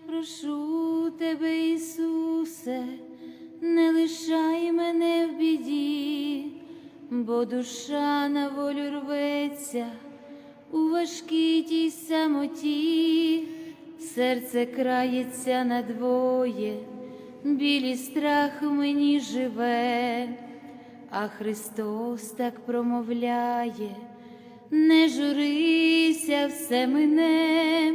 Прошу тебе, Ісусе, не лишай мене в біді, бо душа на волю рветься у важкій тій самоті, серце крається надвоє, білі страх в мені живе, а Христос так промовляє, не журися, все мине.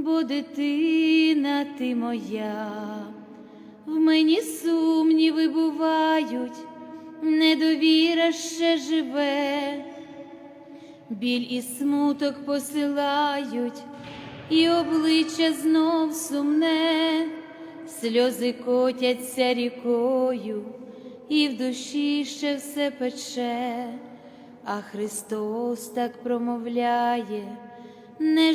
бо дитина ти моя, в мені сумніви бувають, недовіра ще живе, біль і смуток посилають, і обличчя знов сумне, сльози котяться рікою, і в душі ще все пече, а Христос так промовляє не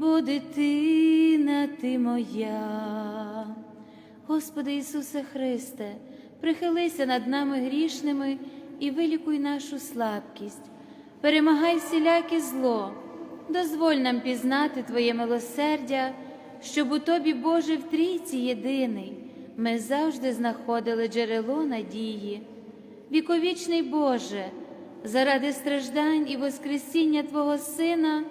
бо дитина ти моя. Господи Ісусе Христе, прихилися над нами грішними і вилікуй нашу слабкість, перемагай всіляке зло, дозволь нам пізнати Твоє милосердя, щоб у Тобі, Боже, в трійці єдиний, ми завжди знаходили джерело надії. Віковічний Боже заради страждань і Воскресіння Твого Сина,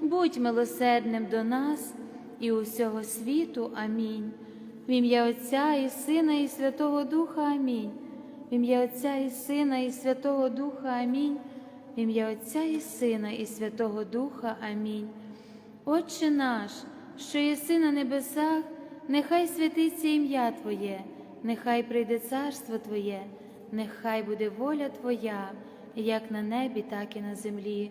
будь милосердним до нас і усього світу. Амінь. В ім'я Отця і Сина, і Святого Духа Амінь. В ім'я Отця і Сина, і Святого Духа Амінь. В ім'я Отця і Сина, і Святого Духа Амінь. Отче наш, що єси на небесах, нехай святиться ім'я Твоє, нехай прийде царство Твоє, нехай буде воля Твоя як на небі, так і на землі.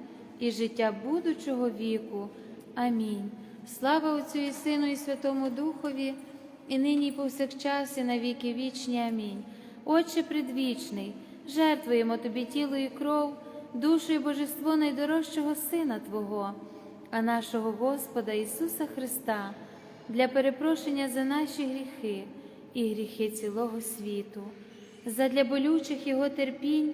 і життя будучого віку. Амінь. Слава Отцю і Сину, і Святому Духові, і нині, і повсякчас, і на віки вічні. Амінь. Отче предвічний, жертвуємо тобі тіло і кров, душу і божество найдорожчого Сина Твого, а нашого Господа Ісуса Христа, для перепрошення за наші гріхи і гріхи цілого світу. Задля болючих Його терпінь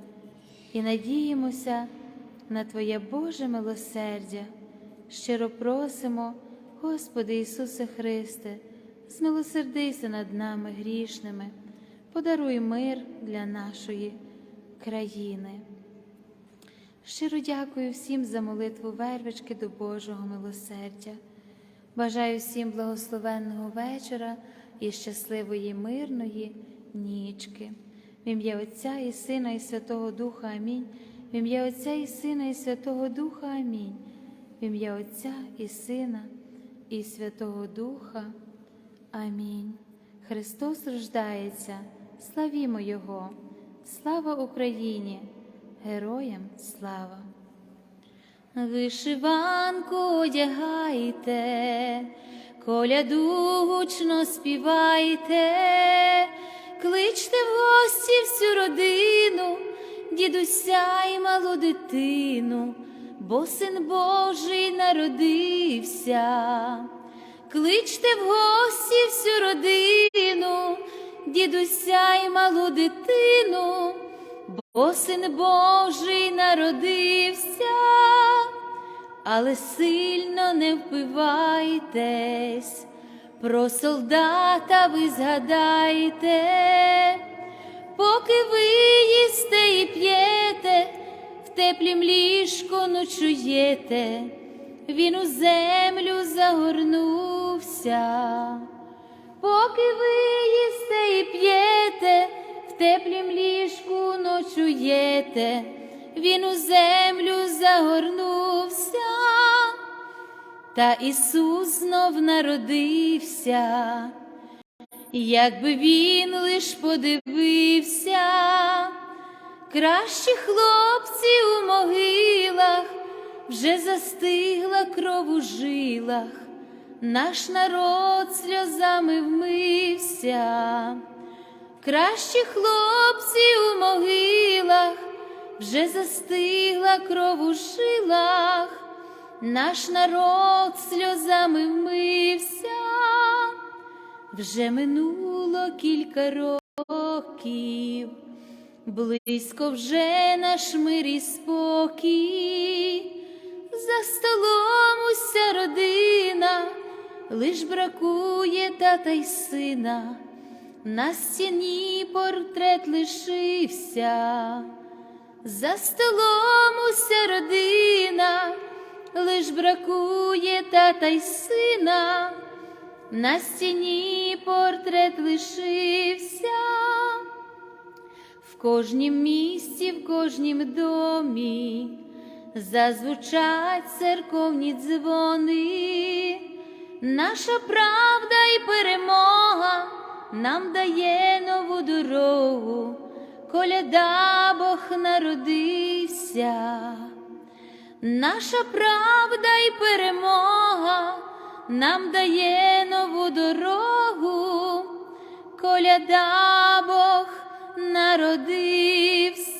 і надіємося на Твоє Боже милосердя. Щиро просимо, Господи Ісусе Христе, змилосердися над нами грішними, подаруй мир для нашої країни. Щиро дякую всім за молитву вервички до Божого милосердя. Бажаю всім благословенного вечора і щасливої мирної нічки. В ім'я Отця і Сина, і Святого Духа Амінь. В ім'я Отця і Сина, і Святого Духа Амінь. В ім'я Отця і Сина, і Святого Духа. Амінь. Христос рождається, славімо Його, слава Україні! Героям слава! Вишиванку одягайте, коляду гучно співайте, кличте в гості всю родину, дідуся і малу дитину, бо син Божий народився. Кличте в гості всю родину, дідуся і малу дитину бо син Божий народився, але сильно не впивайтесь, про солдата ви згадайте, поки ви їсте і п'єте, в теплім ліжко ночуєте, він у землю загорнувся, поки ви їсте і п'єте в теплім ліжку ночуєте, він у землю загорнувся, та Ісус знов народився, якби він лиш подивився, кращі хлопці у могилах, вже застигла кров у жилах, наш народ сльозами вмився. Кращі хлопці у могилах, вже застигла кров у жилах, наш народ сльозами вмився, вже минуло кілька років, близько вже наш мир і спокій, за столом уся родина, лиш бракує тата й сина, на стіні портрет лишився, за столом уся родина, лиш бракує тата й сина, на стіні портрет лишився. В кожнім місті, в кожнім домі зазвучать церковні дзвони, наша правда і перемога нам дає нову дорогу, коляда Бог народився. Наша правда і перемога нам дає нову дорогу, коляда Бог народився.